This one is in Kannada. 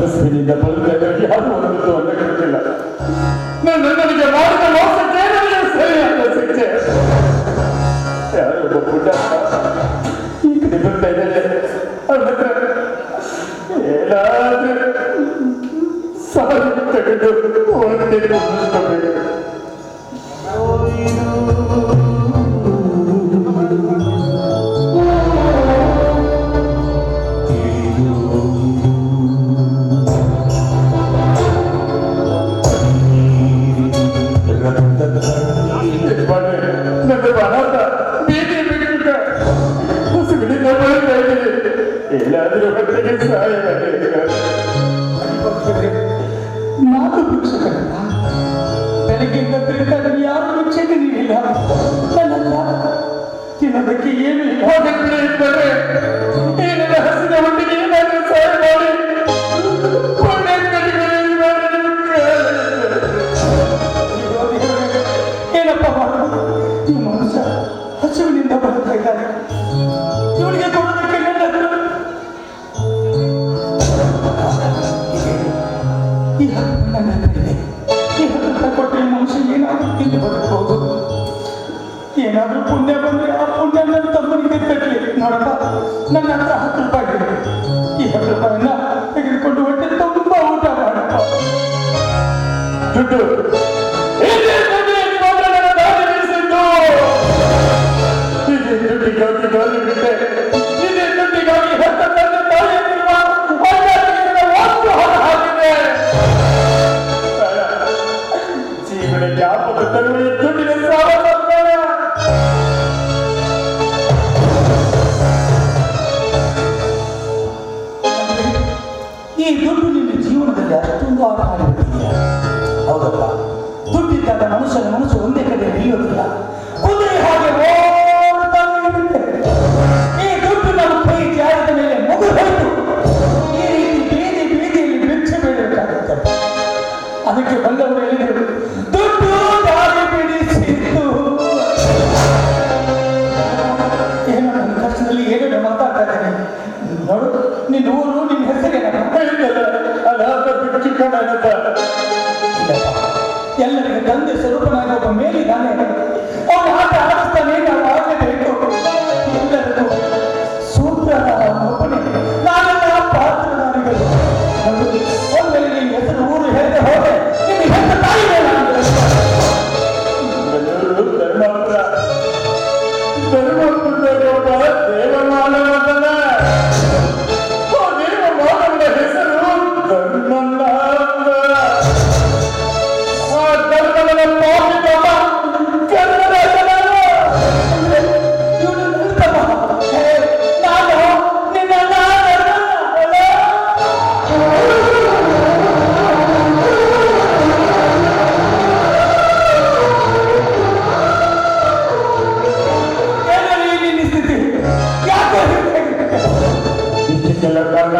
ಹಸಿವಿನಿಂದ ಬದುಕಿದ ಯಾರು ಒಂದು ಮೋಸಕ್ಕೆ ನನಗೆ ಸರಿಯಾದ ಶಿಕ್ಷೆ ಈ ಸಾರಿ ಒಂದೇ ಎಲ್ಲಾದ್ರೂ ಹೊಟ್ಟೆಗೆ ಸಹಾಯ ಭಿಕ್ಷಕನಲ್ಲ ಬೆಳಗ್ಗೆಯಿಂದ ತಿರುಗಾದ್ರೆ ಯಾರು ಭಿಕ್ಷೆಗೆ ನೀಡಿಲ್ಲ ಏನು ಇಲ್ಲ ನನ್ನ ಹತ್ರ ಇದೆ ಕೊಟ್ಟರೆ ಮನುಷ್ಯ ಏನಾದರೂ ತಿಂದು ಬದುಕಬಹುದು ಏನಾದರೂ ಪುಣ್ಯ ಬಂದ್ರೆ ಆ ಪುಣ್ಯ ನನ್ನ ತಮ್ಮನಿಗೆ ತಟ್ಟಲಿ ನೋಡಪ್ಪ, ನನ್ನ ಹತ್ರ ಹತ್ತು ರೂಪಾಯಿ ಈ ಹತ್ತು ರೂಪಾಯಿನ ತೆಗೆದುಕೊಂಡು ಹೊಟ್ಟೆ ತುಂಬ ಊಟ ಮಾಡಪ್ಪ. ದುಡ್ಡು. ದುಡ್ಡಿಗಾಗಿ ದಾರಿ ಬಿಟ್ಟೆ. ಈ ದುಡ್ಡು ನಿಮ್ಮ ಜೀವನದಲ್ಲಿ ಅಷ್ಟೊಂದು ಆಟ ಆಡಿಬಿಟ್ಟಿದೆಯಾ ಹೌದಪ್ಪ? ದುಡ್ಡಿದ್ದಾಗ ಮನುಷ್ಯನ ಮನಸ್ಸು ಒಂದೇ ಕಡೆ ನಿಲ್ಲೋದಿಲ್ಲ ಕುದುರೆ ಹಾಗೆ ಈ ದುಡ್ಡು ನಮ್ಮ ಮೇಲೆ ಮಗು ಅದಕ್ಕೆ ಬಂದವರು ಹೇಳಿದರು, ದುಡ್ಡು ದಾರಿ ಬಿಡಿಸಿತ್ತು ಏನೋ ನನ್ನ ಕಷ್ಟದಲ್ಲಿ ಏನೇನು ಮಾತಾಡ್ತಾ ಇದ್ದೇನೆ. ನೋಡು, ನಿನ್ನ ಊರು, ನಿನ್ನ ಇಲ್ಲಪ್ಪ. ಎಲ್ಲರಿಗೆ ತಂದೆ ಸ್ವರೂಪನಾಗಿ ಒಬ್ಬ ಮೇಲಿದ್ದಾನೆ చెల్లెళ్ళ